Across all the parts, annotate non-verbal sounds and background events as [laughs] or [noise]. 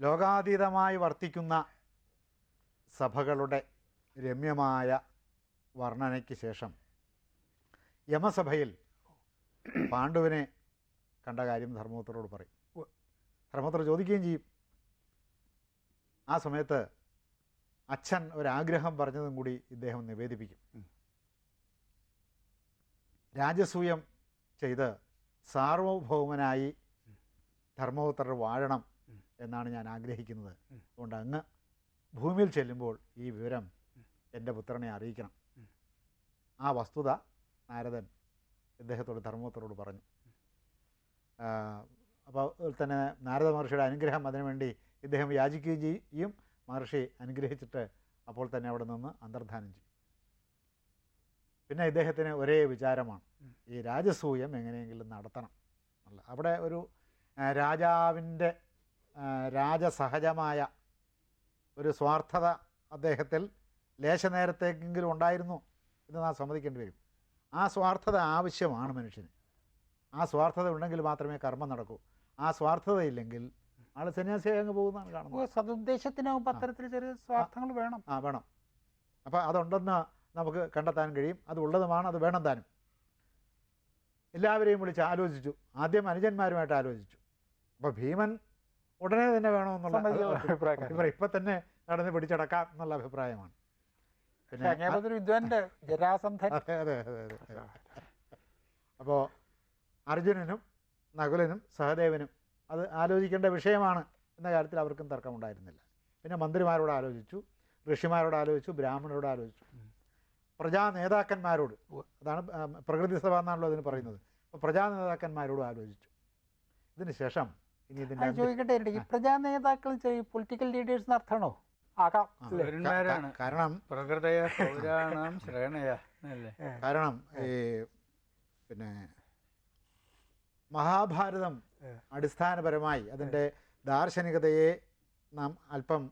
ലോകാതീതമായി വർത്തിക്കുന്ന സഭകളുടെ രമ്യമായ വർണനയ്ക്ക് ശേഷം യമസഭയിൽ പാണ്ഡുവിനെ കണ്ട കാര്യം ധർമ്മപുത്രോട് പറയും. ധർമ്മപുത്ര ചോദിക്കുകയും ചെയ്യും ആ സമയത്ത് അച്ഛൻ ഒരാഗ്രഹം പറഞ്ഞതും കൂടി ഇദ്ദേഹം നിവേദിപ്പിക്കും രാജസൂയം ചെയ്ത് സാർവഭൗമനായി ധർമ്മപുത്രർ വാഴണം എന്നാണ് ഞാൻ ആഗ്രഹിക്കുന്നത്. അതുകൊണ്ട് അങ്ങ് ഭൂമിയിൽ ചെല്ലുമ്പോൾ ഈ വിവരം എന്റെ പുത്രനെ അറിയിക്കണം. ആ വസ്തുത നാരദൻ ഇദ്ദേഹത്തോട് ധർമ്മപുത്രോട് പറഞ്ഞു. അപ്പോൾ തന്നെ നാരദ മഹർഷിയുടെ അനുഗ്രഹം അതിനുവേണ്ടി ഇദ്ദേഹം യാചിക്കുകയും ചെയ്യും. മഹർഷി അനുഗ്രഹിച്ചിട്ട് അപ്പോൾ തന്നെ അവിടെ നിന്ന് അന്തർധാനം ചെയ്യും. പിന്നെ ഇദ്ദേഹത്തിന് ഒരേ വിചാരമാണ്. ഈ രാജസൂയം എങ്ങനെയെങ്കിലും നടത്തണം. അല്ല അവിടെ ഒരു രാജാവിന്റെ രാജസഹജമായ ഒരു സ്വാർത്ഥത അദ്ദേഹത്തിൽ ലേശനേരത്തേക്കെങ്കിലും ഉണ്ടായിരുന്നു എന്ന് നാം സമ്മതിക്കേണ്ടി വരും. ആ സ്വാർത്ഥത ആവശ്യമാണ് മനുഷ്യന്. ആ സ്വാർത്ഥത ഉണ്ടെങ്കിൽ മാത്രമേ കർമ്മം നടക്കൂ. ആ സ്വാർത്ഥത ഇല്ലെങ്കിൽ ആൾ സന്യാസിയായി അങ്ങ് പോകുന്നതാണ് കാണുന്നത്. അത്തരത്തിൽ ചെറിയ സ്വാർത്ഥങ്ങൾ വേണം. ആ വേണം. അപ്പോൾ അതുണ്ടെന്ന് നമുക്ക് കണ്ടെത്താൻ കഴിയും. അത് ഉള്ളതുമാണ് അത് വേണം താനും. എല്ലാവരെയും വിളിച്ച് ആലോചിച്ചു. ആദ്യം അനുജന്മാരുമായിട്ട് ആലോചിച്ചു. അപ്പോൾ ഭീമൻ ഉടനെ തന്നെ വേണമെന്നുള്ള. ഇവർ തന്നെ നടന്ന് പിടിച്ചടക്കാം എന്നുള്ള അഭിപ്രായമാണ്. പിന്നെ അങ്ങേപ്പത്തൊരു വിദ്വാന്റെ ജരാസന്ധൻ. അതെ അതെ അതെ അതെ അപ്പോൾ അർജുനനും നകുലനും സഹദേവനും അത് ആലോചിക്കേണ്ട വിഷയമാണ് എന്ന കാര്യത്തിൽ അവർക്കും തർക്കമുണ്ടായിരുന്നില്ല. പിന്നെ മന്ത്രിമാരോട് ആലോചിച്ചു ഋഷിമാരോട് ആലോചിച്ചു ബ്രാഹ്മണരോട് ആലോചിച്ചു. പ്രജാ നേതാക്കന്മാരോട് അതാണ് പ്രകൃതി സഭ എന്നാണല്ലോ അതിന് പറയുന്നത്. അപ്പോൾ പ്രജാ നേതാക്കന്മാരോട് ആലോചിച്ചു. ഇതിന് ശേഷം ഇനി ഇതിന്റെ അത് ചോദിക്കട്ടെ ഈ പ്രജാ നേതാക്കൾ പൊളിറ്റിക്കൽ ലീഡേഴ്സ് അർത്ഥമാണോ? ആകാം അല്ലേ? പൗരന്മാരാണ് കാരണം പ്രകൃതയ പൗരാണാം ശ്രേണയ അല്ലേ? കാരണം ഈ പിന്നെ മഹാഭാരതം അടിസ്ഥാനപരമായി അതിന്റെ ദാർശനികതയെ നാം അല്പം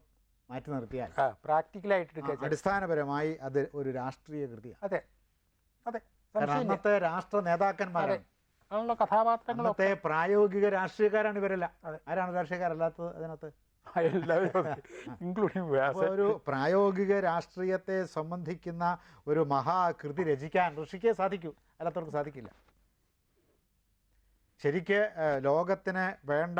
മാറ്റി നിർത്തിയാൽ ആ പ്രാക്ടിക്കലായിട്ട് എടുക്കുക അടിസ്ഥാനപരമായി അത് ഒരു രാഷ്ട്രീയ കൃതിയാണ് അതെ അതെ കാരണം സംശയമില്ല. അന്നത്തെ രാഷ്ട്ര നേതാക്കന്മാരാണ്. ആണല്ലോ കഥാപാത്രങ്ങളൊക്കെ. പ്രായോഗിക രാഷ്ട്രീയക്കാരാണ് ഇവരല്ല. ആരാണ് രാഷ്ട്രീയക്കാരല്ലാത്തത് അതിനകത്ത്? എല്ലാവരും ഇൻക്ലൂഡിങ് വ്യാസ ഒരു പ്രായോഗിക രാഷ്ട്രീയത്തെ സംബന്ധിക്കുന്ന ഒരു മഹാകൃതി രചിക്കാൻ ഋഷിക്ക് സാധിക്കൂ. അല്ലാത്തവർക്ക് സാധിക്കില്ല. ശരിക്ക് ലോകത്തിന് വേണ്ട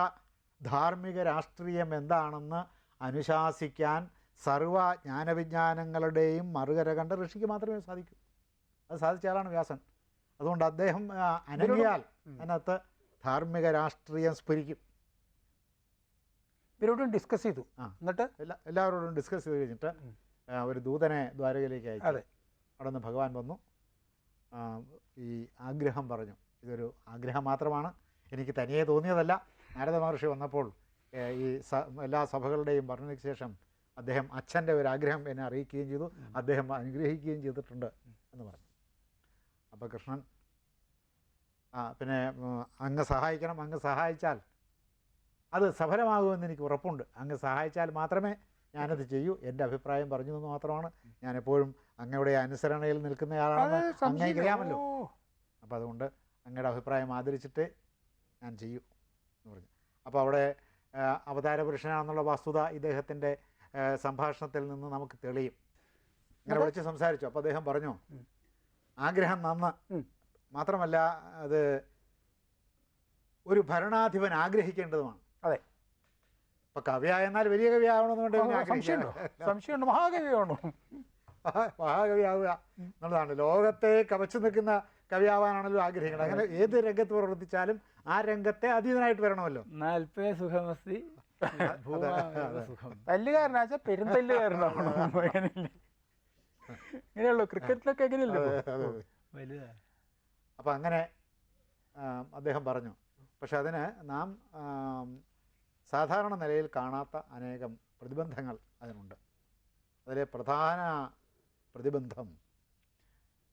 ധാർമ്മിക രാഷ്ട്രീയം എന്താണെന്ന് അനുശാസിക്കാൻ സർവ ജ്ഞാനവിജ്ഞാനങ്ങളുടെയും മറുകര കണ്ട ഋഷിക്ക് മാത്രമേ സാധിക്കൂ. അത് സാധിച്ച ആളാണ് വ്യാസൻ. അതുകൊണ്ട് അദ്ദേഹം അനങ്ങിയാൽ അതിനകത്ത് ധാർമ്മിക രാഷ്ട്രീയം സ്ഫുരിക്കും. ഇവരോടും ഡിസ്കസ് ചെയ്തു. ആ. എന്നിട്ട് എല്ലാ എല്ലാവരോടും ഡിസ്കസ് ചെയ്ത് കഴിഞ്ഞിട്ട് ഒരു ദൂതനെ ദ്വാരകയിലേക്ക് അയച്ചു. അതെ. അവിടെ നിന്ന് ഭഗവാൻ വന്നു. ഈ ആഗ്രഹം പറഞ്ഞു. ഇതൊരു ആഗ്രഹം മാത്രമാണ്. എനിക്ക് തനിയെ തോന്നിയതല്ല. നാരദ മഹർഷി വന്നപ്പോൾ ഈ സ എല്ലാ സഭകളുടെയും പറഞ്ഞതിന് ശേഷം അദ്ദേഹം അച്ഛന്റെ ഒരു ആഗ്രഹം എന്നെ അറിയിക്കുകയും ചെയ്തു. അദ്ദേഹം അനുഗ്രഹിക്കുകയും ചെയ്തിട്ടുണ്ട് എന്ന് പറഞ്ഞു. അപ്പോൾ കൃഷ്ണൻ ആ പിന്നെ അങ്ങ് സഹായിക്കണം അങ്ങ് സഹായിച്ചാൽ അത് സഫലമാകുമെന്ന് എനിക്ക് ഉറപ്പുണ്ട്. അങ്ങ് സഹായിച്ചാൽ മാത്രമേ ഞാനത് ചെയ്യൂ. എന്റെ അഭിപ്രായം പറഞ്ഞു എന്ന് മാത്രമാണ്. ഞാൻ എപ്പോഴും അങ്ങയുടെ അനുസരണയിൽ നിൽക്കുന്നയാളാണെന്ന് സംശയമില്ല. അങ്ങേക്കറിയാമല്ലോ അപ്പോൾ അതുകൊണ്ട് അങ്ങയുടെ അഭിപ്രായം ആദരിച്ചിട്ട് ഞാൻ ചെയ്യൂ എന്ന് പറഞ്ഞു. അപ്പോൾ അവിടെ അവതാര പുരുഷനാണെന്നുള്ള വസ്തുത ഇദ്ദേഹത്തിന്റെ സംഭാഷണത്തിൽ നിന്ന് നമുക്ക് തെളിയും. ഇങ്ങനെ വിളിച്ച് സംസാരിച്ചു. അപ്പോൾ അദ്ദേഹം പറഞ്ഞു ആഗ്രഹം നന്ന്. മാത്രമല്ല അത് ഒരു ഭരണാധിപൻ ആഗ്രഹിക്കേണ്ടതുമാണ്. അതെ. ഇപ്പൊ കവിയായെന്നാൽ വലിയ കവിയാവണമെന്നുകൊണ്ട് ആവണമെന്നുണ്ടെങ്കിൽ സംശയമുണ്ടോ? സംശയമുണ്ട്? മഹാകവിയാണോ? മഹാ- മഹാകവിയാവുക എന്നുള്ളതാണ്. ലോകത്തെ കവച്ചു നിൽക്കുന്ന കവിയാവാനാണല്ലോ ആഗ്രഹിക്കുന്നത്. അങ്ങനെ ഏത് രംഗത്ത് പ്രവർത്തിച്ചാലും ആ രംഗത്തെ അതീതനായിട്ട് വരണമല്ലോ. നാൽപ്പേ സുഖമസ്തി. തല്ലുകാരനാച്ച പെരുന്തല്ലുകാരനാണോ? [laughs] അങ്ങനെയല്ലേ ഇങ്ങനെയുള്ളൂ ക്രിക്കറ്റിലൊക്കെ എങ്ങനെയല്ലോ വലുതാ. അപ്പം അങ്ങനെ അദ്ദേഹം പറഞ്ഞു പക്ഷെ അതിന് നാം സാധാരണ നിലയിൽ കാണാത്ത അനേകം പ്രതിബന്ധങ്ങൾ അതിനുണ്ട്. അതിലെ പ്രധാന പ്രതിബന്ധം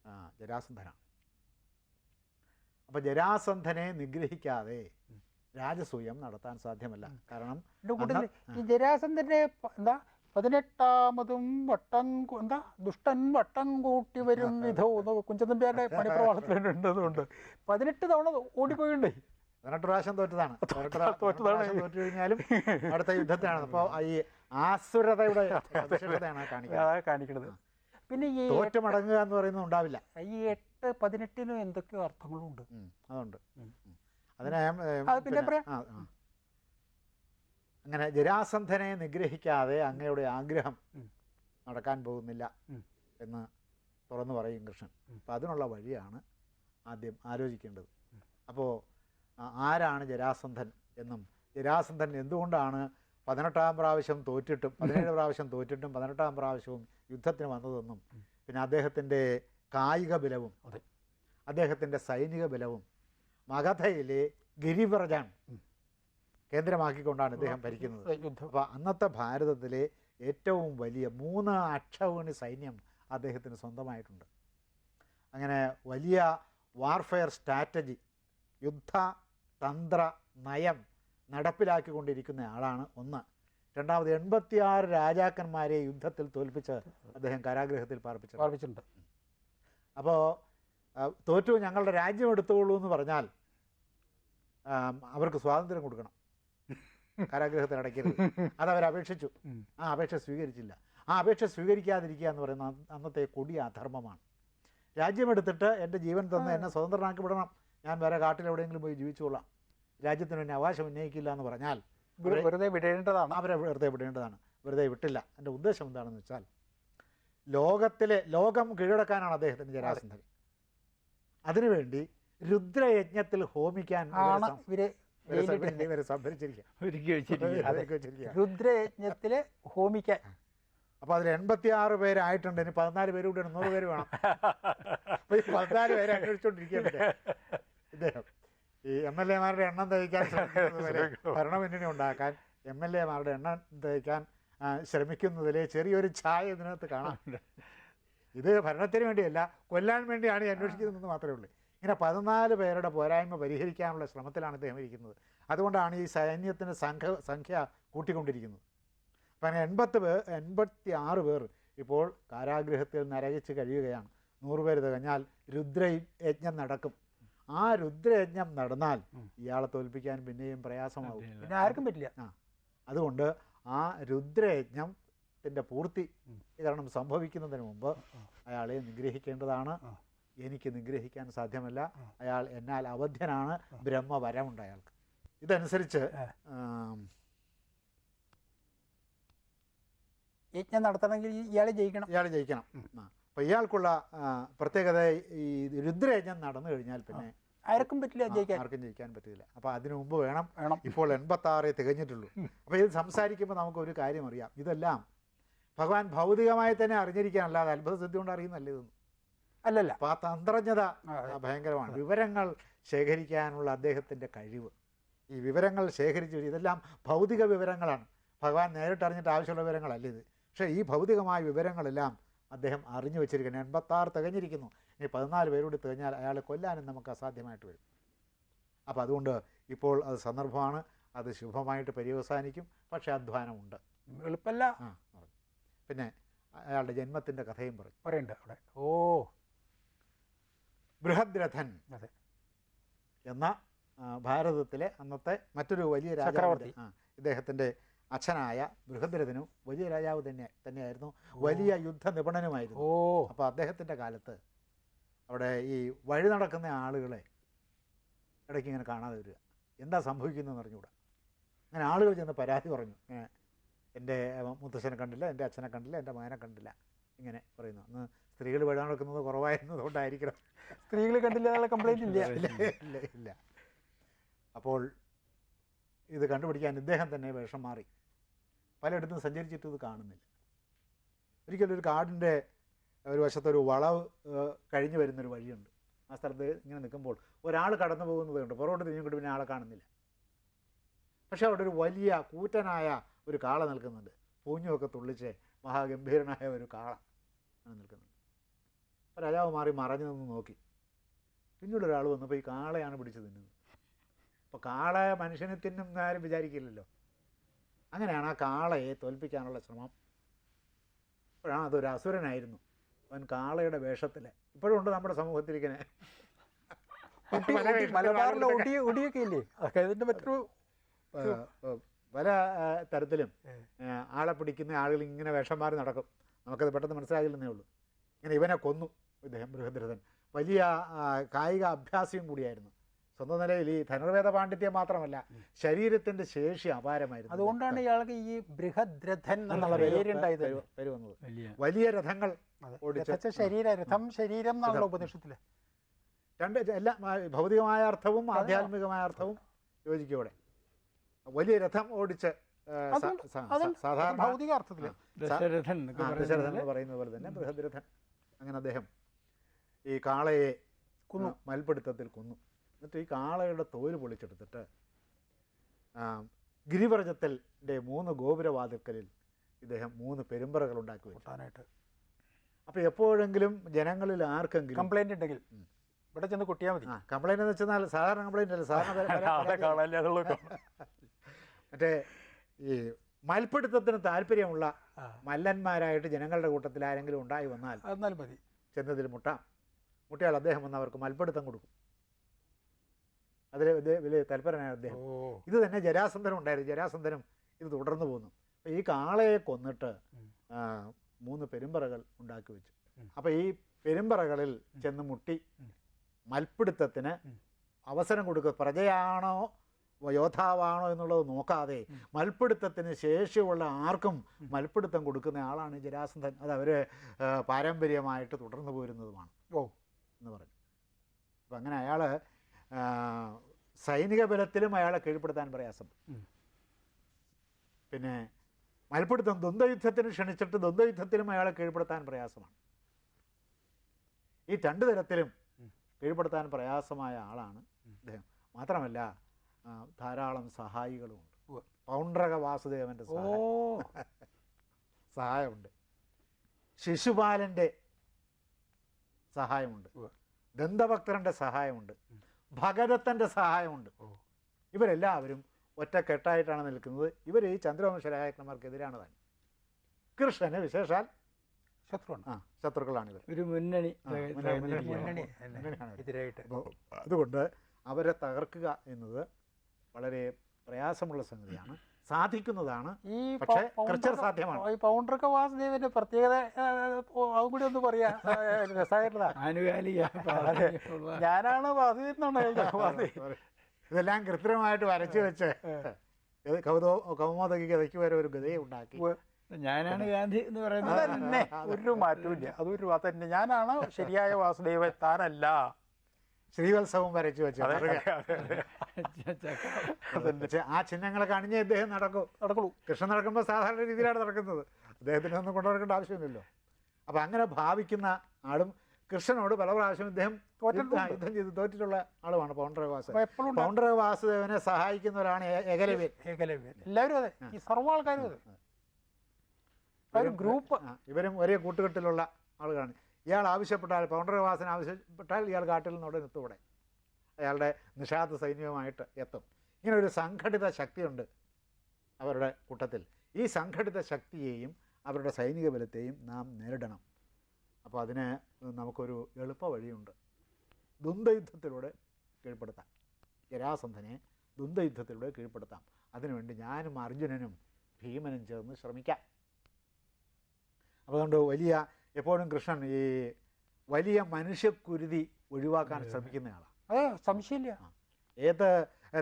ജരാസന്ധന ജരാസന്ധനാണ്. അപ്പം ജരാസന്ധനെ നിഗ്രഹിക്കാതെ രാജസൂയം നടത്താൻ സാധ്യമല്ല. കാരണം ജരാസന്ധനെ ഈ എന്താ പതിനെട്ടാമതും വട്ടം എന്താ? ദുഷ്ടൻ വട്ടം കൂട്ടി വരും വിധോ എന്ന് കുഞ്ചന്തമ്പ്യാരുടെ പണിപ്രവാളത്തിലുണ്ട് അതുകൊണ്ട് പതിനെട്ട് തവണ ഓടിപ്പോയിണ്ടേ? പതിനെട്ട് പ്രാവശ്യം തോറ്റതാണ്. തോറ്റതാണ്. തോറ്റു കഴിഞ്ഞാലും അടുത്ത യുദ്ധത്തിനാണ് അപ്പോൾ ഈ ആസുരതയുടെ [laughs] കാണിക്കുന്നത്. പിന്നെ ഈ തോറ്റു മടങ്ങുക എന്ന് പറയുന്നത് ഉണ്ടാവില്ല. ഈ എട്ട് പതിനെട്ടിനും എന്തൊക്കെയോ അർത്ഥങ്ങളുണ്ട്. അതുണ്ട്. അതിനെ പിന്നെ പറയാം. അങ്ങനെ ജരാസന്ധനെ നിഗ്രഹിക്കാതെ അങ്ങയുടെ ആഗ്രഹം നടക്കാൻ പോകുന്നില്ല എന്ന് തുറന്നു പറയും കൃഷ്ണൻ. അപ്പം അതിനുള്ള വഴിയാണ് ആദ്യം ആലോചിക്കേണ്ടത്. അപ്പോൾ ആരാണ് ജരാസന്ധൻ എന്നും ജരാസന്ധൻ എന്തുകൊണ്ടാണ് പതിനെട്ടാം പ്രാവശ്യം തോറ്റിട്ടും പതിനേഴ് പ്രാവശ്യം തോറ്റിട്ടും പതിനെട്ടാം പ്രാവശ്യവും യുദ്ധത്തിന് വന്നതെന്നും പിന്നെ അദ്ദേഹത്തിന്റെ കായിക ബലവും അതെ. അദ്ദേഹത്തിന്റെ സൈനിക ബലവും മഗധയിലെ ഗിരിവ്രജാൻ കേന്ദ്രമാക്കിക്കൊണ്ടാണ് ഇദ്ദേഹം ഭരിക്കുന്നത്. അപ്പൊ അപ്പോൾ അന്നത്തെ ഭാരതത്തിലെ ഏറ്റവും വലിയ മൂന്ന് അക്ഷവണി സൈന്യം അദ്ദേഹത്തിന് സ്വന്തമായിട്ടുണ്ട്. അങ്ങനെ വലിയ വാർഫെയർ സ്ട്രാറ്റജി യുദ്ധ തന്ത്ര നയം നടപ്പിലാക്കിക്കൊണ്ടിരിക്കുന്ന ആളാണ് ഒന്ന്. രണ്ടാമത് എൺപത്തിയാറ് രാജാക്കന്മാരെ യുദ്ധത്തിൽ തോൽപ്പിച്ച് അദ്ദേഹം കാരാഗ്രഹത്തിൽ പാർപ്പിച്ചു പാർപ്പിച്ചിട്ടുണ്ട്. അപ്പോൾ തോറ്റു ഞങ്ങളുടെ രാജ്യം എടുത്തോളൂ എന്ന് പറഞ്ഞാൽ അവർക്ക് സ്വാതന്ത്ര്യം കൊടുക്കണം. കാരാഗ്രഹത്തിൽ അടയ്ക്കരുത്. അത് അവർ അപേക്ഷിച്ചു ആ അപേക്ഷ സ്വീകരിച്ചില്ല. ആ അപേക്ഷ സ്വീകരിക്കാതിരിക്കുക എന്ന് പറയുന്ന അന്നത്തെ കൊടിയ അധർമ്മമാണ്. രാജ്യമെടുത്തിട്ട് എന്റെ ജീവൻ തന്ന് എന്നെ സ്വതന്ത്രനാക്കി വിടണം ഞാൻ വേറെ കാട്ടിൽ എവിടെയെങ്കിലും പോയി ജീവിച്ചോളാം രാജ്യത്തിന് എന്നെ അവകാശം ഉന്നയിക്കില്ല എന്ന് പറഞ്ഞാൽ വെറുതെ വിടേണ്ടതാണ്. അവരെ വെറുതെ വിടേണ്ടതാണ്. വെറുതെ വിട്ടില്ല. എന്റെ ഉദ്ദേശം എന്താണെന്ന് വെച്ചാൽ ലോകത്തിലെ ലോകം കീഴടക്കാനാണ് അദ്ദേഹത്തിന് ജരാസന്ധൻ. അതിനുവേണ്ടി രുദ്രയജ്ഞത്തിൽ ഹോമിക്കാൻ ഇവരെ രുദ്രയജ്ഞത്തിൽ ഹോമിക്കാൻ. അപ്പൊ അതിൽ എൺപത്തി ആറ് പേരായിട്ടുണ്ട്. ഇനി പതിനാല് പേര് കൂടി നൂറ് പേര് വേണം. അപ്പൊ ഈ പതിനാല് പേര് ഇദ്ദേഹം. ഇദ്ദേഹം. ഈ എം എൽ എമാരുടെ എണ്ണം തയ്ക്കാൻ ഭരണപിന്നണി ഭരണമുന്നണി ഉണ്ടാക്കാൻ എം എൽ എമാരുടെ എണ്ണം തയ്ക്കാൻ ശ്രമിക്കുന്നതിലെ ചെറിയൊരു ഛായ ഇതിനകത്ത് കാണാനുണ്ട് ഇത് ഭരണത്തിന് വേണ്ടിയല്ല കൊല്ലാൻ വേണ്ടിയാണ് ഈ അന്വേഷിക്കുന്നതെന്ന് മാത്രമേ ഉള്ളൂ. ഇങ്ങനെ പതിനാല് പേരുടെ പോരായ്മ പരിഹരിക്കാനുള്ള ശ്രമത്തിലാണ് ഇദ്ദേഹം ഇരിക്കുന്നത്. അതുകൊണ്ടാണ് ഈ സൈന്യത്തിന്റെ സംഘ സംഖ്യ കൂട്ടിക്കൊണ്ടിരിക്കുന്നത്. അപ്പം അങ്ങനെ എൺപത്ത് പേർ എൺപത്തി ആറ് പേർ ഇപ്പോൾ കാരാഗ്രഹത്തിൽ നരകിച്ച് കഴിയുകയാണ്. നൂറ് പേര് തികഞ്ഞാൽ രുദ്രയജ്ഞം നടക്കും. ആ രുദ്രയജ്ഞം നടന്നാൽ ഇയാളെ തോൽപ്പിക്കാൻ പിന്നെയും പ്രയാസമാകും പിന്നെ ആർക്കും പറ്റില്ല. ആ. അതുകൊണ്ട് ആ രുദ്രയജ്ഞത്തിന്റെ പൂർത്തി. കാരണം സംഭവിക്കുന്നതിന് മുമ്പ് അയാളെ നിഗ്രഹിക്കേണ്ടതാണ്. എനിക്ക് നിഗ്രഹിക്കാൻ സാധ്യമല്ല. അയാൾ എന്നാൽ അവധ്യനാണ്. ബ്രഹ്മവരമുണ്ട് അയാൾക്ക്. ഇതനുസരിച്ച് യജ്ഞം നടത്തണമെങ്കിൽ ഇയാളെ ജയിക്കണം. ഇയാൾ ജയിക്കണം. അപ്പോൾ ഇയാൾക്കുള്ള പ്രത്യേകത ഈ രുദ്രയജ്ഞം നടന്നു കഴിഞ്ഞാൽ പിന്നെ ആർക്കും പറ്റില്ല ജയിക്കാൻ. ആർക്കും ജയിക്കാൻ പറ്റില്ല. അപ്പോൾ അതിനു മുമ്പ് വേണം. വേണം. ഇപ്പോൾ എൺപത്തി ആറേ തികഞ്ഞിട്ടുള്ളൂ അപ്പോൾ ഇത് സംസാരിക്കുമ്പോൾ നമുക്കൊരു കാര്യം അറിയാം. ഇതെല്ലാം ഭഗവാൻ ഭൗതികമായി തന്നെ അറിഞ്ഞിരിക്കാനല്ലാതെ അത്ഭുത സിദ്ധി കൊണ്ട് അറിയുന്നല്ലേ ഇതൊന്നും. അല്ലല്ല. അപ്പോൾ ആ തന്ത്രജ്ഞത ഭയങ്കരമാണ്. വിവരങ്ങൾ ശേഖരിക്കാനുള്ള അദ്ദേഹത്തിന്റെ കഴിവ്. ഈ വിവരങ്ങൾ ശേഖരിച്ചു ഇതെല്ലാം ഭൗതിക വിവരങ്ങളാണ്. ഭഗവാൻ നേരിട്ട് അറിഞ്ഞിട്ട് ആവശ്യമുള്ള വിവരങ്ങളല്ല ഇത്. പക്ഷേ ഈ ഭൗതികമായ വിവരങ്ങളെല്ലാം അദ്ദേഹം അറിഞ്ഞു വെച്ചിരിക്കുന്നു. എൺപത്താറ് തികഞ്ഞിരിക്കുന്നു. ഇനി പതിനാല് പേരോട് തികഞ്ഞാൽ അയാളെ കൊല്ലാനും നമുക്ക് അസാധ്യമായിട്ട് വരും. അപ്പോൾ അതുകൊണ്ട് ഇപ്പോൾ അത് സന്ദർഭമാണ്. അത് ശുഭമായിട്ട് പര്യവസാനിക്കും. പക്ഷേ അധ്വാനമുണ്ട്. എളുപ്പമല്ല ആ പിന്നെ അയാളുടെ ജന്മത്തിന്റെ കഥയും പറഞ്ഞു പറയണ്ട അവിടെ. ഓ. ബൃഹദ്രഥൻ. അതെ. എന്ന ഭാരതത്തിലെ അന്നത്തെ മറ്റൊരു വലിയ രാജാവർത്തി ചക്രവർത്തി. ഇദ്ദേഹത്തിന്റെ അച്ഛനായ ബൃഹദ്രഥനും വലിയ രാജാവ് തന്നെ തന്നെയായിരുന്നു. വലിയ യുദ്ധ നിപുണനുമായിരുന്നു ഓ. അപ്പോൾ അദ്ദേഹത്തിന്റെ കാലത്ത് അവിടെ ഈ വഴി നടക്കുന്ന ആളുകളെ ഇടയ്ക്ക് ഇങ്ങനെ കാണാതെ വരിക. എന്താ സംഭവിക്കുന്നതെന്ന് അറിഞ്ഞുകൂടാ. അങ്ങനെ ആളുകൾ ചെന്ന് പരാതി പറഞ്ഞു. ഇങ്ങനെ എന്റെ മുത്തശ്ശനെ കണ്ടില്ല എന്റെ അച്ഛനെ കണ്ടില്ല എന്റെ മകനെ കണ്ടില്ല ഇങ്ങനെ പറയുന്നു. സ്ത്രീകൾ വഴി കുറവായിരുന്നത് കുറവായിരുന്നതുകൊണ്ടായിരിക്കണം. സ്ത്രീകൾ കണ്ടില്ല എന്നുള്ള കംപ്ലൈന്റ് ഇല്ല. ഇല്ല ഇല്ല ഇല്ല അപ്പോൾ ഇത് കണ്ടുപിടിക്കാൻ ഇദ്ദേഹം തന്നെ വേഷം മാറി. പലയിടത്തും സഞ്ചരിച്ചിട്ട് ഇത് കാണുന്നില്ല. ഒരിക്കലും ഒരു കാടിന്റെ ഒരു വശത്തൊരു വളവ് കഴിഞ്ഞു വരുന്നൊരു വഴിയുണ്ട്. ആ സ്ഥലത്ത് ഇങ്ങനെ നിൽക്കുമ്പോൾ ഒരാൾ കടന്നു പോകുന്നത് കണ്ട്. പുറകോട്ട് തിരിഞ്ഞുകൊണ്ട് പിന്നെ ആളെ കാണുന്നില്ല. പക്ഷേ അവിടെ ഒരു വലിയ കൂറ്റനായ ഒരു കാള നിൽക്കുന്നുണ്ട്. പൂഞ്ഞുമൊക്കെ തുള്ളിച്ച് മഹാഗംഭീരനായ ഒരു കാള ആണ് നിൽക്കുന്നുണ്ട്. അപ്പോൾ രാജാവ് മാറി മറഞ്ഞു നിന്ന് നോക്കി. പിന്നീട് ഒരാൾ വന്നപ്പോൾ ഈ കാളയാണ് പിടിച്ച് തിന്നുന്നത്. അപ്പോൾ കാള മനുഷ്യനെ തിന്നും ആരും വിചാരിക്കില്ലല്ലോ. അങ്ങനെയാണ് ആ കാളയെ തോൽപ്പിക്കാനുള്ള ശ്രമം. അപ്പോഴാണ് അതൊരു അസുരനായിരുന്നു. അവൻ കാളയുടെ വേഷത്തിൽ ഇപ്പോഴും ഉണ്ട് നമ്മുടെ സമൂഹത്തിൽ ഇങ്ങനെ മലബാറിലെ ആളുകളൊക്കെ- ഒടിയൊക്കെ ഇല്ലേ? അതൊക്കെ ഇതിന്റെ മറ്റൊരു പല തരത്തിലും ആളെ പിടിക്കുന്ന ആളുകൾ ഇങ്ങനെ വേഷം മാറി നടക്കും. നമുക്കത് പെട്ടെന്ന് മനസ്സിലാകില്ലെന്നേ ഉള്ളൂ. ഇങ്ങനെ ഇവനെ കൊന്നു. ഇദ്ദേഹം ബൃഹദ്രഥൻ. വലിയ കായിക അഭ്യാസിയും കൂടിയായിരുന്നു. സ്വന്തം നിലയിൽ ഈ ധനുർവേദ പാണ്ഡിത്യം മാത്രമല്ല ശരീരത്തിന്റെ ശേഷി അപാരമായിരുന്നു. അതുകൊണ്ടാണ് ഇയാൾക്ക് ഈ ബൃഹദ്രഥൻ എന്നുള്ള പേര് പേരുണ്ടായത് പേര് പേര് വലിയ. രഥങ്ങൾ ശരീര രഥം ശരീരം എന്നാണല്ലോ. ഉപനിഷത്തിൽ. രണ്ട് എല്ലാ ഭൗതികമായ അർത്ഥവും. ആധ്യാത്മികമായ അർത്ഥവും യോജിക്കോടെ വലിയ രഥം ഓടിച്ച്. സാധാരണ ഭൗതിക അർത്ഥത്തിൽ പറയുന്നത് പോലെ തന്നെ ബൃഹദ്രഥൻ അങ്ങനെ അദ്ദേഹം ഈ കാളയെ കൊന്നു. മൽപ്പിടുത്തത്തിൽ മൽപിടുത്തത്തിൽ കൊന്നു. എന്നിട്ട് ഈ കാളയുടെ തോൽ പൊളിച്ചെടുത്തിട്ട് ഗിരിവർജത്തിന്റെ മൂന്ന് ഗോപുരവാതിൽക്കലിൽ ഇദ്ദേഹം മൂന്ന് പെരുമ്പറകൾ ഉണ്ടാക്കി വെച്ചു. കൊട്ടാനായിട്ട് അപ്പോൾ എപ്പോഴെങ്കിലും ജനങ്ങളിൽ ആർക്കെങ്കിലും കംപ്ലൈന്റ് ഉണ്ടെങ്കിൽ. ഇവിടെ ചെന്ന് കൊട്ടിയാൽ മതി. ആ കംപ്ലൈന്റ് എന്ന് വെച്ചാൽ സാധാരണ കംപ്ലൈന്റ് അല്ല സാധാരണ [laughs] [laughs] മറ്റേ ഈ മൽപ്പിടുത്തത്തിന് താല്പര്യമുള്ള മല്ലന്മാരായിട്ട് ജനങ്ങളുടെ കൂട്ടത്തിൽ ആരെങ്കിലും ഉണ്ടായി വന്നാൽ എന്നാലും മതി. ചെന്നതിൽ മുട്ടാം. മുട്ടിയാൽ അദ്ദേഹം വന്ന് അവർക്ക് മൽപ്പിടുത്തം കൊടുക്കും. അതിൽ വലിയ തൽപരനായ അദ്ദേഹം. ഇത് തന്നെ ജരാസന്ധനം ഉണ്ടായിരുന്നു. ജരാസന്ധനം ഇത് തുടർന്നു പോന്നു. അപ്പോൾ ഈ കാളയെ കൊന്നിട്ട് മൂന്ന് പെരുമ്പറകൾ ഉണ്ടാക്കി വെച്ചു. അപ്പം അപ്പോൾ ഈ പെരുമ്പറകളിൽ ചെന്ന് മുട്ടി. മൽപ്പിടുത്തത്തിന് അവസരം കൊടുക്കുക. പ്രജയാണോ യോദ്ധാവാണോ എന്നുള്ളത് നോക്കാതെ. മൽപ്പിടുത്തത്തിന് ശേഷിയുള്ള ആർക്കും. മൽപ്പിടുത്തം കൊടുക്കുന്ന ആളാണ് ജരാസന്ധൻ. അത് അവർ പാരമ്പര്യമായിട്ട് തുടർന്നു പോരുന്നതുമാണ്. ഓ. എന്ന് പറഞ്ഞു. അപ്പം അങ്ങനെ അയാൾ സൈനിക ബലത്തിലും അയാളെ കീഴ്പ്പെടുത്താൻ പ്രയാസം. പിന്നെ മൽപ്പിടുത്തം ദ്വന്ദ്വയുദ്ധത്തിന് ക്ഷണിച്ചിട്ട് ദ്വന്ദ്വയുദ്ധത്തിലും അയാളെ കീഴ്പ്പെടുത്താൻ പ്രയാസമാണ്. ഈ രണ്ട് തരത്തിലും. കീഴ്പ്പെടുത്താൻ പ്രയാസമായ ആളാണ് അദ്ദേഹം. മാത്രമല്ല ധാരാളം സഹായികളുമുണ്ട് പൗണ്ട്രക പൗണ്ഡ്രക വാസുദേവന്റെ [laughs] സഹായമുണ്ട്. ശിശുപാലന്റെ സഹായമുണ്ട്. ദന്തഭക്തരന്റെ സഹായമുണ്ട്. ഭഗതത്തിന്റെ സഹായമുണ്ട്. ഇവരെല്ലാവരും ഒറ്റക്കെട്ടായിട്ടാണ് നിൽക്കുന്നത്. ഇവർ ഈ ചന്ദ്രവംശ രാജാക്കന്മാർക്കെതിരാണ് താൻ. കൃഷ്ണന് വിശേഷാൽ ശത്രുവാണ്. ആ ശത്രുക്കളാണ് ഇവർ ഒരു മുന്നണി. എതിരായിട്ട്. അതുകൊണ്ട് അവരെ തകർക്കുക എന്നത് വളരെ പ്രയാസമുള്ള സംഗതിയാണ്. സാധിക്കുന്നതാണ്. ഈ പക്ഷേ സാധ്യമാണ്. ഈ പൗണ്ഡ്രക വാസുദേവന്റെ പ്രത്യേകത അതും കൂടി ഒന്ന് പറയാ. ആനുകാലിക ഞാനാണ് [laughs] വാസുദേവൻ. ഇതെല്ലാം കൃത്രിമമായിട്ട് വരച്ചു വെച്ച് ഇത് കൗതോ കൗമോദകി ഗതയ്ക്ക് വരെ ഒരു ഗതയെ ഉണ്ടാക്കി. ഞാനാണ് ഗാന്ധി എന്ന് പറയുന്നത്. ഒരു മാറ്റവും ഇല്ല. അതൊരു തന്നെ. ഞാനാണ് ശരിയായ വാസുദേവൻ. താനല്ല. ശ്രീവത്സവം വരച്ചു വെച്ചു. ആ ചിഹ്നങ്ങളെ കാണിഞ്ഞേ ഇദ്ദേഹം നടക്കും നടക്കുള്ളൂ. കൃഷ്ണൻ നടക്കുമ്പോൾ സാധാരണ രീതിയിലാണ് നടക്കുന്നത്. അദ്ദേഹത്തിന് ഒന്നും കൊണ്ടുനടക്കേണ്ട ആവശ്യമില്ലല്ലോ അപ്പം അങ്ങനെ ഭാവിക്കുന്ന ആളും കൃഷ്ണനോട് പല പ്രാവശ്യം ഇദ്ദേഹം. യുദ്ധ- ചെയ്ത് തോറ്റിട്ടുള്ള ആളുമാണ് പൗണ്ഡ്രവാസ എപ്പോഴും വാസുദേവനെ സഹായിക്കുന്നവരാണ് ഏ- ഏകലവ്യൻ. ഏകലവ്യൻ. എല്ലാവരും അതെ. ഈ സർവ ആൾക്കാരും അതെ. ഗ്രൂപ്പ്. ഇവരും ഒരേ കൂട്ടുകെട്ടിലുള്ള ആളുകളാണ്. ഇയാൾ ആവശ്യപ്പെട്ടാൽ പൗണ്ടരവാസൻ ആവശ്യപ്പെട്ടാൽ ഇയാൾ കാട്ടിൽ നിന്നോട് എത്തൂടെ അയാളുടെ നിഷാദ സൈന്യവുമായിട്ട് എത്തും. ഇങ്ങനെ ഒരു സംഘടിത ശക്തിയുണ്ട് അവരുടെ കൂട്ടത്തിൽ. ഈ സംഘടിത ശക്തിയെയും അവരുടെ സൈനിക ബലത്തെയും നാം നേരിടണം. അപ്പോൾ അതിന് നമുക്കൊരു എളുപ്പ വഴിയുണ്ട്. ദ്വന്ദ്വയുദ്ധത്തിലൂടെ കീഴ്പ്പെടുത്താം. ജരാസന്ധനെ ദ്വന്ദ്വയുദ്ധത്തിലൂടെ കീഴ്പ്പെടുത്താം. അതിനുവേണ്ടി ഞാനും അർജുനനും ഭീമനും ചേർന്ന് ശ്രമിക്കാം. അതുകൊണ്ട് വലിയ എപ്പോഴും കൃഷ്ണൻ ഈ വലിയ മനുഷ്യക്കുരുതി ഒഴിവാക്കാൻ ശ്രമിക്കുന്നയാളാണ് അതെ. സംശയമില്ല. ഏത്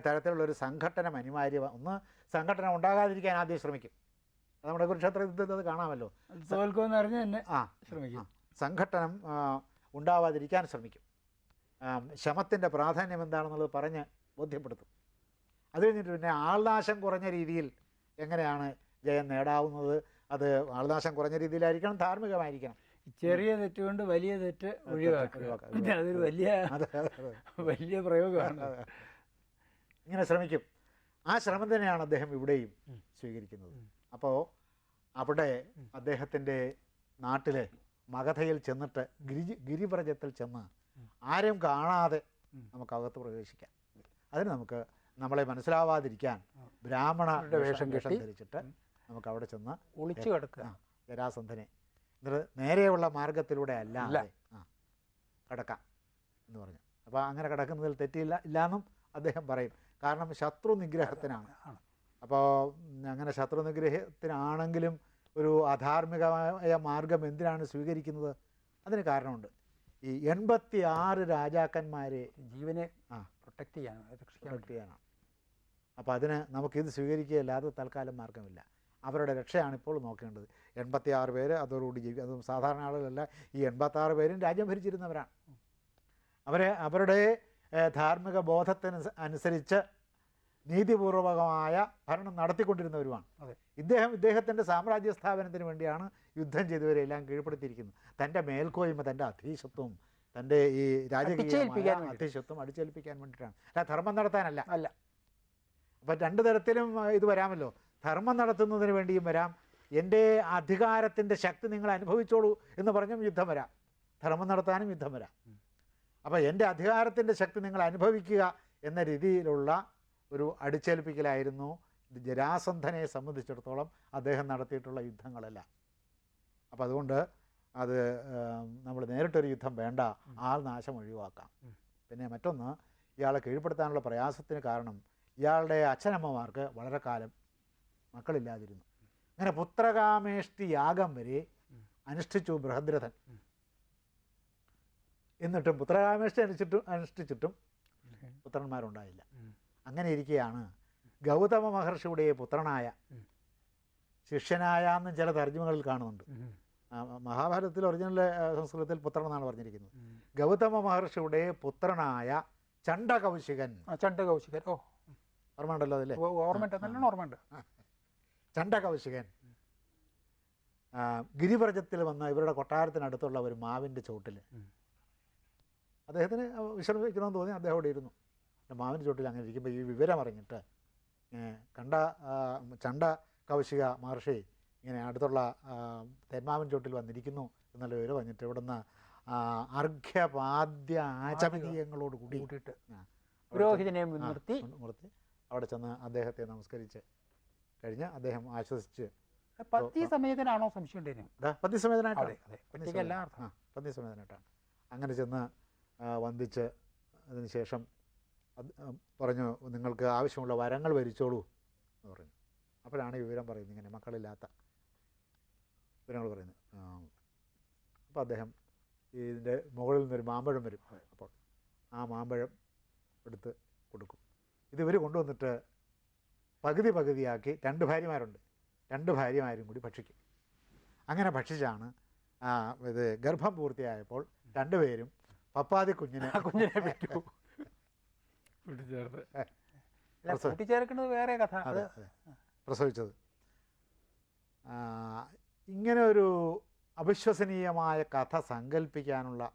തരത്തിലുള്ള ഒരു സംഘടനം അനിവാര്യ ഒന്ന് സംഘടന ഉണ്ടാകാതിരിക്കാൻ ആദ്യം ശ്രമിക്കും. അത് നമ്മുടെ കുരുക്ഷേത്ര യുദ്ധത്തിൽ അത് കാണാമല്ലോ. തോൽക്കുമെന്ന് അറിഞ്ഞ് തന്നെ ആ ശ്രമിക്കും. സംഘട്ടനം ഉണ്ടാവാതിരിക്കാൻ ശ്രമിക്കും. ശമത്തിന്റെ പ്രാധാന്യം എന്താണെന്നുള്ളത് പറഞ്ഞ് ബോധ്യപ്പെടുത്തും. അത് കഴിഞ്ഞിട്ട് പിന്നെ ആൾനാശം കുറഞ്ഞ രീതിയിൽ എങ്ങനെയാണ് ജയം നേടാവുന്നത്? അത് ആൾനാശം കുറഞ്ഞ രീതിയിലായിരിക്കണം ധാർമ്മികമായിരിക്കണം. ചെറിയ തെറ്റുകൊണ്ട് വലിയ തെറ്റ് ഒഴിവാക്കുക അതൊരു വലിയ. വലിയ പ്രയോഗമാണ് ഇങ്ങനെ ശ്രമിക്കും ആ ശ്രമം തന്നെയാണ് അദ്ദേഹം ഇവിടെയും സ്വീകരിക്കുന്നത്. അപ്പോൾ അവിടെ അദ്ദേഹത്തിന്റെ അദ്ദേഹത്തിന്റെ നാട്ടിലെ മഗധയിൽ ചെന്നിട്ട് ഗിരി ഗിരിപ്രജത്തിൽ ചെന്ന്. ആരും കാണാതെ. നമുക്ക് അകത്ത് പ്രവേശിക്കാം അതിന് നമുക്ക് നമ്മളെ മനസ്സിലാവാതിരിക്കാൻ ബ്രാഹ്മണ വേഷം വേഷം കെട്ടി. ധരിച്ചിട്ട് നമുക്ക് അവിടെ ചെന്ന് ഒളിച്ചു കിടക്കുക ജരാസന്ധനെ നേരെയുള്ള മാർഗത്തിലൂടെ അല്ല ആ. കടക്കാം എന്ന് പറഞ്ഞു. അപ്പോൾ അങ്ങനെ കിടക്കുന്നതിൽ തെറ്റില്ല ഇല്ലാന്നും അദ്ദേഹം പറയും. കാരണം ശത്രു നിഗ്രഹത്തിനാണ്. അപ്പോൾ അങ്ങനെ ശത്രു നിഗ്രഹത്തിനാണെങ്കിലും ഒരു അധാർമികമായ മാർഗം എന്തിനാണ് സ്വീകരിക്കുന്നത്? അതിന് കാരണമുണ്ട്. ഈ എൺപത്തി ആറ് രാജാക്കന്മാരെ ജീവനെ ആ. പ്രൊട്ടക്ട് ചെയ്യാനാണ് രക്ഷിക്കാൻ പ്രൊട്ടക്ട് ചെയ്യാനാണ്. അപ്പോൾ അതിന് നമുക്കിത് സ്വീകരിക്കുകയല്ലാതെ തൽക്കാലം മാർഗമില്ല അവരുടെ രക്ഷയാണ് ഇപ്പോൾ നോക്കേണ്ടത്. എൺപത്തി ആറ് പേര് അതോടുകൂടി ജീവിക്കും അതും സാധാരണ ആളുകളല്ല ഈ എൺപത്താറ് പേരും രാജ്യം ഭരിച്ചിരുന്നവരാണ്. അവരെ അവരുടെ ധാർമ്മിക ബോധത്തിന് അനുസരിച്ച് നീതിപൂർവകമായ ഭരണം നടത്തിക്കൊണ്ടിരുന്നവരുമാണ്. അതെ. ഇദ്ദേഹം ഇദ്ദേഹത്തിന്റെ സാമ്രാജ്യ സ്ഥാപനത്തിന് വേണ്ടിയാണ് യുദ്ധം ചെയ്തവരെല്ലാം കീഴ്പ്പെടുത്തിയിരിക്കുന്നത്. തന്റെ മേൽക്കോയ്മ തന്റെ അധീശത്വം തന്റെ ഈ രാജകീയ അധീശത്വം അടിച്ചേൽപ്പിക്കാൻ വേണ്ടിയിട്ടാണ്. അല്ല ധർമ്മം നടത്താനല്ല. അല്ല. അപ്പം രണ്ട് തരത്തിലും ഇത് വരാമല്ലോ. ധർമ്മം നടത്തുന്നതിന് വേണ്ടിയും വരാം. എന്റെ അധികാരത്തിന്റെ ശക്തി നിങ്ങൾ അനുഭവിച്ചോളൂ എന്ന് പറഞ്ഞും യുദ്ധം വരാം. ധർമ്മം നടത്താനും യുദ്ധം വരാം. അപ്പോൾ എന്റെ അധികാരത്തിന്റെ ശക്തി നിങ്ങൾ അനുഭവിക്കുക എന്ന രീതിയിലുള്ള ഒരു അടിച്ചേൽപ്പിക്കലായിരുന്നു ജരാസന്ധനെ സംബന്ധിച്ചിടത്തോളം അദ്ദേഹം നടത്തിയിട്ടുള്ള യുദ്ധങ്ങളെല്ലാം. അപ്പോൾ അതുകൊണ്ട് അത് നമ്മൾ നേരിട്ടൊരു യുദ്ധം വേണ്ട. ആൾ നാശം ഒഴിവാക്കാം. പിന്നെ മറ്റൊന്ന് ഇയാളെ കീഴ്പ്പെടുത്താനുള്ള പ്രയാസത്തിന് കാരണം ഇയാളുടെ അച്ഛനമ്മമാർക്ക് വളരെ കാലം മക്കളില്ലാതിരുന്നു അങ്ങനെ പുത്രകാമേഷ്ടി യാഗം വരെ. അനുഷ്ഠിച്ചു ബൃഹദ്രഥൻ. എന്നിട്ടും പുത്രകാമേഷ്ടി അനുഷ്ഠിച്ചിട്ടും അനുഷ്ഠിച്ചിട്ടും പുത്രന്മാരുണ്ടായില്ല. അങ്ങനെ ഇരിക്കുകയാണ് ഗൗതമ മഹർഷിയുടെ പുത്രനായ. ശിഷ്യനായ എന്നും ചില തർജമകളിൽ കാണുന്നുണ്ട് മഹാഭാരതത്തിൽ ഒറിജിനൽ സംസ്കൃതത്തിൽ പുത്രൻ എന്നാണ് പറഞ്ഞിരിക്കുന്നത്. ഗൗതമ മഹർഷിയുടെ പുത്രനായ ചണ്ഡകൗശികൻ ചണ്ടകൗശികൻ ചണ്ട കൗശികൻ ഓ ഓർമ്മയുണ്ടല്ലോ അതില്ലേ ഓർമ്മയുണ്ട് നല്ലോണം ഓർമ്മയുണ്ട് ചണ്ഡകൗശികൻ ഗിരിപ്രജത്തിൽ വന്ന ഇവരുടെ കൊട്ടാരത്തിനടുത്തുള്ള ഒരു മാവിന്റെ ചോട്ടിൽ. അദ്ദേഹത്തിന് വിശ്രമിക്കണമെന്ന് തോന്നി അദ്ദേഹം അവിടെ ഇരുന്നു. മാവിന്റെ ചോട്ടിൽ അങ്ങനെ ഇരിക്കുമ്പോൾ ഈ വിവരം അറിഞ്ഞിട്ട് കണ്ട ചണ്ട കൗശിക മഹർഷി ഇങ്ങനെ അടുത്തുള്ള തെന്മാവിൻ ചോട്ടിൽ വന്നിരിക്കുന്നു എന്നുള്ള വിവരം പറഞ്ഞിട്ട് ഇവിടുന്ന് അർഘ്യപാദ്യ ആചമനീയങ്ങളോട് കൂടി കൂട്ടിയിട്ട് പുരോഹിതനെ നിർത്തി അവിടെ ചെന്ന് അദ്ദേഹത്തെ നമസ്കരിച്ച് കഴിഞ്ഞ് അദ്ദേഹം ആശ്വസിച്ച് പത്തി സമേതനാണോ സംശയം പത്തിക്കല്ല അർത്ഥം ആ പദ്യസമേതനായിട്ടാണ് അങ്ങനെ ചെന്ന് വന്ദിച്ച് അതിന് ശേഷം പറഞ്ഞു നിങ്ങൾക്ക് ആവശ്യമുള്ള വരങ്ങൾ വരിച്ചോളൂ എന്ന് പറഞ്ഞു. അപ്പോഴാണ് ഈ വിവരം പറയുന്നത് ഇങ്ങനെ മക്കളില്ലാത്ത വിവരങ്ങൾ പറയുന്നത്. അപ്പോൾ അദ്ദേഹം ഇതിന്റെ മുകളിൽ നിന്നൊരു മാമ്പഴം വരും. അപ്പോൾ ആ മാമ്പഴം എടുത്ത് കൊടുക്കും. ഇത് ഇവർ കൊണ്ടുവന്നിട്ട് പകുതി പകുതിയാക്കി രണ്ട് ഭാര്യമാരുണ്ട്. രണ്ട് ഭാര്യമാരും കൂടി ഭക്ഷിക്കും. അങ്ങനെ ഭക്ഷിച്ചാണ് ഇത് ഗർഭം പൂർത്തിയായപ്പോൾ രണ്ടുപേരും പപ്പാതി കുഞ്ഞിനെ കുഞ്ഞിനെ പറ്റൂ. കൂട്ടിച്ചേർക്കുന്നത് വേറെ കഥ. അത് പ്രസവിച്ചത്. ആ, ഇങ്ങനെ ഒരു അവിശ്വസനീയമായ കഥ സങ്കല്പിക്കാനുള്ള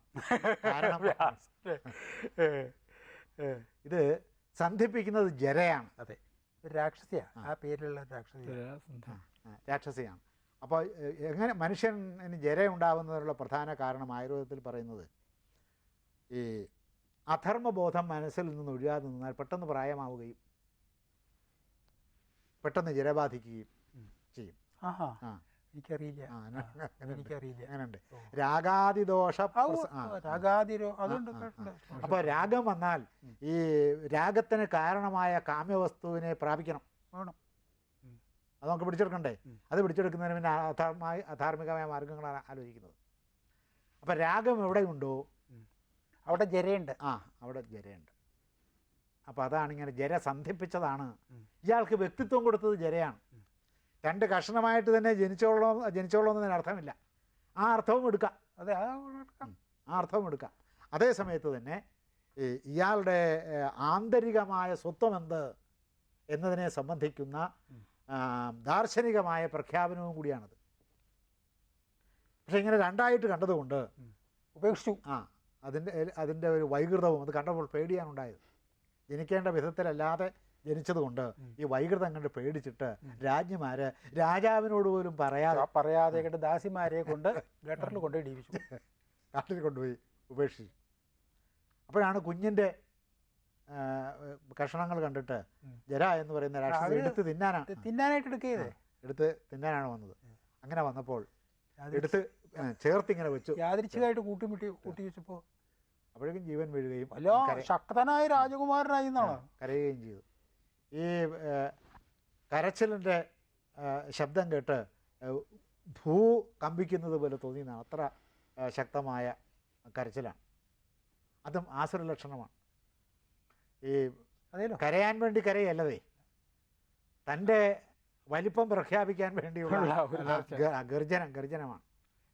കാരണം [laughs] ഇത് സന്ധിപ്പിക്കുന്നത് ജരയാണ്. അതെ. ഒരു രാക്ഷസിയാ. ആ. പേരിലുള്ള രാക്ഷസിയാണ് രാക്ഷസിയാണ്. അപ്പോൾ എങ്ങനെ മനുഷ്യന് ജര ഉണ്ടാകുന്നതിനുള്ള പ്രധാന കാരണം ആയുർവേദത്തിൽ പറയുന്നത് ഈ അധർമ്മബോധം മനസ്സിൽ നിന്ന് ഒഴിയാതെ നിന്നാൽ പെട്ടെന്ന് പ്രായമാവുകയും പെട്ടെന്ന് ജര ബാധിക്കുകയും ചെയ്യും. ആഹാ. ആ. എനിക്കറിയില്ല. എനിക്കറിയില്ല. അങ്ങനെയുണ്ട്. ആ, രാഗാതിരോ ആ, അപ്പോൾ രാഗം വന്നാൽ ഈ രാഗത്തിന് കാരണമായ കാമ്യവസ്തുവിനെ പ്രാപിക്കണം. വേണം. അത് നമുക്ക് പിടിച്ചെടുക്കണ്ടേ? അത് പിടിച്ചെടുക്കുന്നതിന് പിന്നെ അധാർമായി അധാർമികമായ മാർഗങ്ങളാണ് ആലോചിക്കുന്നത്. അപ്പം രാഗം എവിടെയുണ്ടോ? അവിടെ ജരയുണ്ട്. ആ അവിടെ ജരയുണ്ട്. അപ്പോൾ അതാണ് ഇങ്ങനെ ജര സന്ധിപ്പിച്ചതാണ്. ഇയാൾക്ക് വ്യക്തിത്വം കൊടുത്തത് ജരയാണ്. രണ്ട് കഷണമായിട്ട് തന്നെ ജനിച്ചോളോ ജനിച്ചോളൂ എന്നതിന് അർത്ഥമില്ല. ആ അർത്ഥവും എടുക്കാം. അതെ. ആ അർത്ഥവും എടുക്കാം. അതേ സമയത്ത് തന്നെ ഇയാളുടെ ആന്തരികമായ സ്വത്വം എന്ത് എന്നതിനെ സംബന്ധിക്കുന്ന ദാർശനികമായ പ്രഖ്യാപനവും കൂടിയാണത്. പക്ഷെ ഇങ്ങനെ രണ്ടായിട്ട് കണ്ടതുകൊണ്ട് ഉപേക്ഷിച്ചു. ആ അതിന്റെ അതിന്റെ ഒരു വൈകൃതവും അത് കണ്ടപ്പോൾ പേടിയാണ് ഉണ്ടായത്. ജനിക്കേണ്ട വിധത്തിലല്ലാതെ ജനിച്ചതുകൊണ്ട്. ഈ വൈകൃതം കണ്ട് പേടിച്ചിട്ട്. രാജ്ഞിമാര് രാജാവിനോട് പോലും പറയാതെ പറയാതെ കേട്ട് ദാസിമാരെ കൊണ്ട് ഗട്ടറിൽ കൊണ്ടുപോയി ഡീപിച്ചു കാട്ടിൽ [laughs] കൊണ്ടുപോയി ഉപേക്ഷിച്ചു. അപ്പോഴാണ് കുഞ്ഞിന്റെ കഷണങ്ങൾ കണ്ടിട്ട്. ജര എന്ന് പറയുന്ന രാക്ഷസ എടുത്ത് തിന്നാനാണ് തിന്നാനായിട്ട് എടുക്കുകയതേ എടുത്ത് തിന്നാനാണ് വന്നത്. അങ്ങനെ വന്നപ്പോൾ എടുത്ത് ചേർത്ത് ഇങ്ങനെ വെച്ചു. യാദൃച്ഛികമായിട്ട് കൂട്ടിമുട്ടി കൂട്ടി വെച്ചപ്പോ അപ്പോഴേക്കും ജീവൻ വീഴുകയും ശക്തനായ രാജകുമാരനായി എന്നാണ്? കരയുകയും ചെയ്തു. ഈ കരച്ചിലിന്റെ ശബ്ദം കേട്ട് ഭൂ കമ്പിക്കുന്നത് പോലെ തോന്നിയെന്നാണ് അത്ര ശക്തമായ കരച്ചിലാണ്. അതും ആസുര ലക്ഷണമാണ്. ഈ കരയാൻ വേണ്ടി കരയല്ലതേ. തന്റെ വലിപ്പം പ്രഖ്യാപിക്കാൻ വേണ്ടിയുള്ള ഗർജനം ഗർജനമാണ്.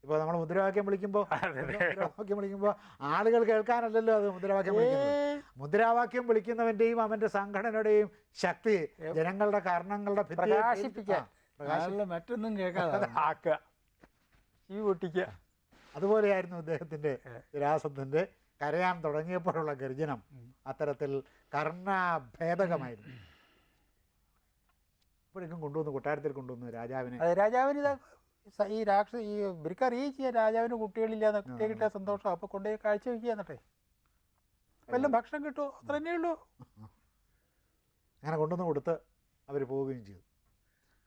ഇപ്പോൾ നമ്മൾ മുദ്രാവാക്യം വിളിക്കുമ്പോൾ [laughs] മുദ്രാവാക്യം വിളിക്കുമ്പോൾ ആളുകൾ കേൾക്കാനല്ലല്ലോ അത് മുദ്രാവാക്യം വിളിക്കുന്നത്. മുദ്രാവാക്യം വിളിക്കുന്നവന്റെയും അവന്റെ സംഘടനയുടെയും ശക്തി ജനങ്ങളുടെ കാരണങ്ങളുടെ പ്രകാശിപ്പിക്കാൻ. മറ്റൊന്നും കേൾക്കാതെ ആക്കുക. ഈ പൊട്ടിക്കുക. അതുപോലെയായിരുന്നു അദ്ദേഹത്തിന്റെ രാസത്തിന്റെ കരയാൻ തുടങ്ങിയപ്പോഴുള്ള ഗർജനം. അത്തരത്തിൽ കർണഭേദകമായിരുന്നു. ഇപ്പോഴേക്കും കൊണ്ടുവന്നു കൊട്ടാരത്തിൽ കൊണ്ടുവന്നു രാജാവിനെ രാജാവിന് ഈ രാക്ഷ ഈ ഇവർക്ക് അറിയിക്കുക രാജാവിന് കുട്ടികളില്ല കുട്ടിയെ കിട്ടിയ സന്തോഷം. അപ്പൊ കൊണ്ടുപോയി കാഴ്ച വെക്കുക എന്നിട്ടേ. വല്ല ഭക്ഷണം കിട്ടുമോ അത്ര തന്നെ ഉള്ളൂ. അങ്ങനെ കൊണ്ടുവന്ന് കൊടുത്ത് അവർ പോവുകയും ചെയ്തു.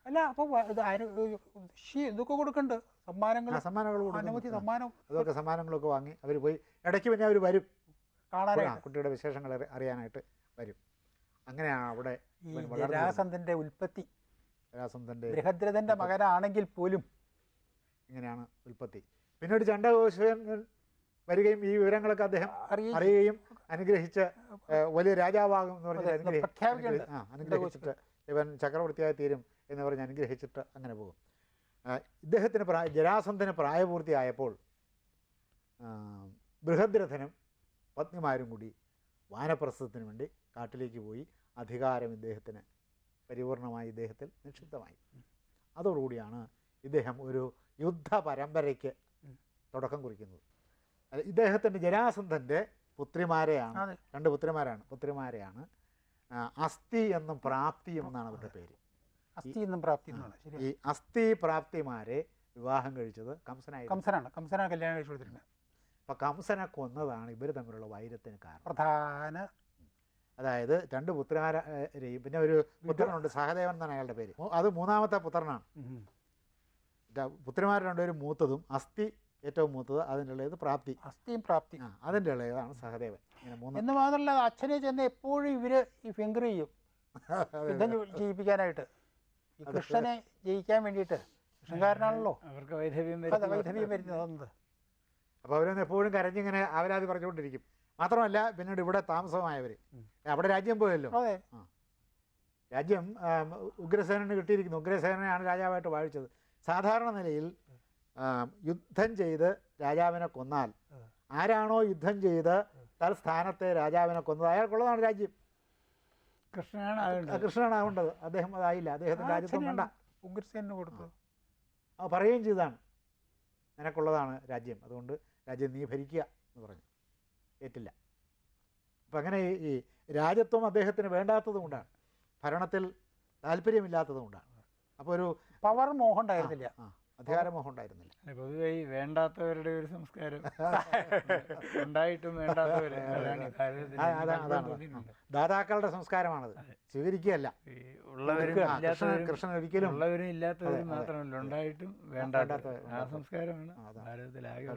അല്ല അപ്പൊ ആര്- ഷീ ഇതൊക്കെ കൊടുക്കണ്ട്. സമ്മാനങ്ങൾ സമ്മാനങ്ങൾ അനവധി കൊടുക്കുന്നു സമ്മാനം. അതൊക്കെ സമ്മാനങ്ങളൊക്കെ വാങ്ങി അവർ പോയി. ഇടയ്ക്ക് പിന്നെ അവർ വരും. കാണാനാണ് കുട്ടിയുടെ വിശേഷങ്ങൾ അറിയാനായിട്ട് വരും. അങ്ങനെയാണ് അവിടെ ഉൽപ്പത്തി. രാസന്തന്റെ മകനാണെങ്കിൽ പോലും ഇങ്ങനെയാണ് ഉൽപ്പത്തി. പിന്നീട് ചണ്ടകോശൻ വരികയും ഈ വിവരങ്ങളൊക്കെ അദ്ദേഹം അറിയുകയും അനുഗ്രഹിച്ച് വലിയ രാജാവാകും എന്ന് പറഞ്ഞ് അനുഗ്രഹിച്ചിട്ട് ഇവൻ ചക്രവർത്തിയായി തീരും എന്ന് പറഞ്ഞ് അനുഗ്രഹിച്ചിട്ട് അങ്ങനെ പോകും. ഇദ്ദേഹത്തിന് പ്രായ ജരാസന്ധന് പ്രായപൂർത്തിയായപ്പോൾ ബൃഹദ്രഥനും പത്നിമാരും കൂടി വാനപ്രസ്ഥത്തിന് വേണ്ടി കാട്ടിലേക്ക് പോയി. അധികാരം ഇദ്ദേഹത്തിന് പരിപൂർണമായി ഇദ്ദേഹത്തിൽ നിക്ഷിപ്തമായി. അതോടുകൂടിയാണ് ഇദ്ദേഹം ഒരു യുദ്ധ പരമ്പരയ്ക്ക് തുടക്കം കുറിക്കുന്നത്. ഇദ്ദേഹത്തിന്റെ ജരാസന്ധന്റെ പുത്രിമാരെയാണ്. രണ്ട് പുത്രിമാരാണ് പുത്രിമാരെയാണ് അസ്ഥി എന്നും പ്രാപ്തിയും എന്നാണ് അവരുടെ പേര്. അസ്ഥി എന്നും പ്രാപ്തി എന്നാണ് ഈ അസ്ഥി പ്രാപ്തിമാരെ വിവാഹം കഴിച്ചത് കംസനായിരുന്നു. കംസനാണ് കംസനാണ് കല്യാണം കഴിച്ചു കൊടുത്തിട്ടുണ്ട് അപ്പം കംസനെ കൊന്നതാണ് ഇവർ തമ്മിലുള്ള വൈരത്തിന് കാരണം. പ്രധാന അതായത് രണ്ട് പുത്രന്മാരെയും പിന്നെ ഒരു പുത്രനുണ്ട് സഹദേവൻ എന്നാണ് അയാളുടെ പേര്. അത് മൂന്നാമത്തെ പുത്രനാണ്. പുത്രിമാർ രണ്ടുപേരും മൂത്തതും അസ്ഥി ഏറ്റവും മൂത്തത് അതിന്റെ ഇളയത് പ്രാപ്തി. അസ്ഥിയും പ്രാപ്തി. ആ അതിന്റെ ഇളയതാണ് സഹദേവൻ. ഇങ്ങനെ മൂന്ന് എന്ന് മാത്രമല്ല അച്ഛനെ ചെന്ന് എപ്പോഴും ഇവർ ഈ ഫിംഗർ ചെയ്യും. യുദ്ധം ജയിപ്പിക്കാനായിട്ട്. ഈ കൃഷ്ണനെ ജയിക്കാൻ വേണ്ടിയിട്ട്. കൃഷ്ണൻകാരനാണല്ലോ അവർക്ക് വൈധവ്യം വൈദ്യവ്യം വരുന്നത് അപ്പോൾ അവരൊന്ന് എപ്പോഴും കരഞ്ഞിങ്ങനെ അവരാതി പറഞ്ഞുകൊണ്ടിരിക്കും. മാത്രമല്ല പിന്നീട് ഇവിടെ താമസമായവർ അവിടെ രാജ്യം പോയല്ലോ. അതെ. രാജ്യം ഉഗ്രസേനന് കിട്ടിയിരിക്കുന്നു. ഉഗ്രസേനയാണ് രാജാവായിട്ട് വാഴിച്ചത്. സാധാരണ നിലയിൽ യുദ്ധം ചെയ്ത് രാജാവിനെ കൊന്നാൽ ആരാണോ യുദ്ധം ചെയ്ത് തൽസ്ഥാനത്തെ രാജാവിനെ കൊന്നത്? അയാൾക്കുള്ളതാണ് രാജ്യം. കൃഷ്ണനാണ് കൃഷ്ണനാകേണ്ടത് അദ്ദേഹം അതായില്ല. അദ്ദേഹത്തിന് രാജ്യത്വം വേണ്ട. ഉഗ്രസേനു കൊടുത്തു? ആ പറയുകയും ചെയ്താണ് നിനക്കുള്ളതാണ് രാജ്യം. അതുകൊണ്ട് രാജ്യം നീ ഭരിക്കുക എന്ന് പറഞ്ഞു. ഏറ്റില്ല. അപ്പം അങ്ങനെ ഈ- ഈ രാജ്യത്വം അദ്ദേഹത്തിന് വേണ്ടാത്തത് കൊണ്ടാണ് ഭരണത്തിൽ താല്പര്യമില്ലാത്തത് കൊണ്ടാണ് അപ്പോൾ ഒരു പവർ മോഹം ഉണ്ടായിരുന്നില്ല. ആ, അധികാരമോഹം ഉണ്ടായിരുന്നില്ല. പൊതുവെ ഈ വേണ്ടാത്തവരുടെ ഒരു സംസ്കാരം. ഉണ്ടായിട്ടും വേണ്ടാത്തവര്. [laughs] ദാതാക്കളുടെ സംസ്കാരമാണത്. സ്വീകരിക്കുകയല്ല. ഉള്ളവരും കൃഷ്ണൻ ഒരിക്കലും ഉള്ളവരും ഇല്ലാത്തവരും. മാത്രമല്ല ഉണ്ടായിട്ടും വേണ്ടാത്ത വേണ്ടാത്തവർ, ആ. സംസ്കാരമാണ് ഭാരതത്തിലാകെ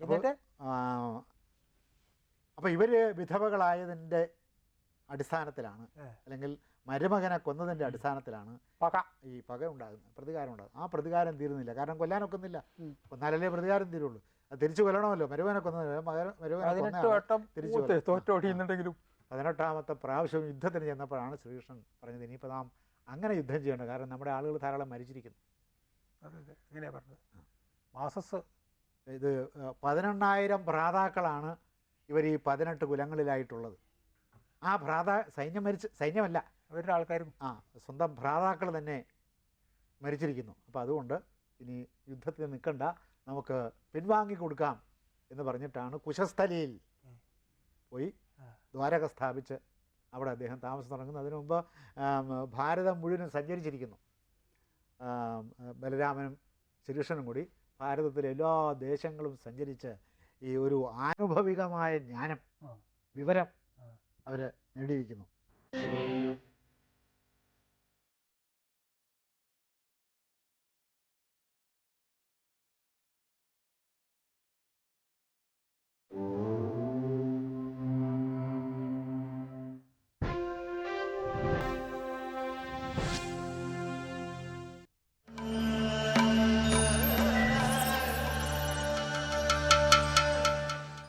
എന്നിട്ട്? അപ്പോൾ ഇവർ വിധവകളായതിന്റെ അടിസ്ഥാനത്തിലാണ് അല്ലെങ്കിൽ മരുമകനെ കൊന്നതിന്റെ അടിസ്ഥാനത്തിലാണ് പക. ഈ പക ഉണ്ടാകുന്നത് പ്രതികാരം ഉണ്ടാകും ആ പ്രതികാരം തീരുന്നില്ല. കാരണം കൊല്ലാനൊക്കുന്നില്ല. കൊന്നാലല്ലേ പ്രതികാരം തീരുള്ളൂ. അത് തിരിച്ചു കൊല്ലണമല്ലോ. മരുവനെ കൊന്നത് മകൻ- മരുവനെ പതിനെട്ട് കൊന്നയാളെ വട്ടം തിരിച്ചു ഊത്ത് കൊല്ലണം. പതിനെട്ടാമത്തെ പ്രാവശ്യം യുദ്ധത്തിന് ചെന്നപ്പോഴാണ് ശ്രീകൃഷ്ണൻ പറഞ്ഞത് ഇനിയിപ്പോൾ നാം അങ്ങനെ യുദ്ധം ചെയ്യേണ്ട. കാരണം നമ്മുടെ ആളുകൾ ധാരാളം മരിച്ചിരിക്കുന്നു. പറഞ്ഞത്. മാസസ്. ഇത് പതിനെണ്ണായിരം ഭ്രാതാക്കളാണ് ഇവർ ഈ പതിനെട്ട് കുലങ്ങളിലായിട്ടുള്ളത്. ആ ഭ്രാത സൈന്യം മരിച്ച് സൈന്യമല്ല അവരുടെ ആൾക്കാരും ആ സ്വന്തം ഭ്രാതാക്കൾ തന്നെ മരിച്ചിരിക്കുന്നു. അപ്പോൾ അതുകൊണ്ട് ഇനി യുദ്ധത്തിൽ നിൽക്കണ്ട. നമുക്ക് പിൻവാങ്ങി കൊടുക്കാം എന്ന് പറഞ്ഞിട്ടാണ് കുശസ്ഥലിയിൽ പോയി. ദ്വാരക സ്ഥാപിച്ച് അവിടെ അദ്ദേഹം താമസം തുടങ്ങുന്നു. അതിനു മുമ്പ് ഭാരതം മുഴുവനും സഞ്ചരിച്ചിരിക്കുന്നു. ബലരാമനും ശ്രീകൃഷ്ണനും കൂടി ഭാരതത്തിലെ എല്ലാ ദേശങ്ങളും സഞ്ചരിച്ച് ഈ ഒരു ആനുഭവികമായ ജ്ഞാനം വിവരം. അവർ നേടിയിരിക്കുന്നു.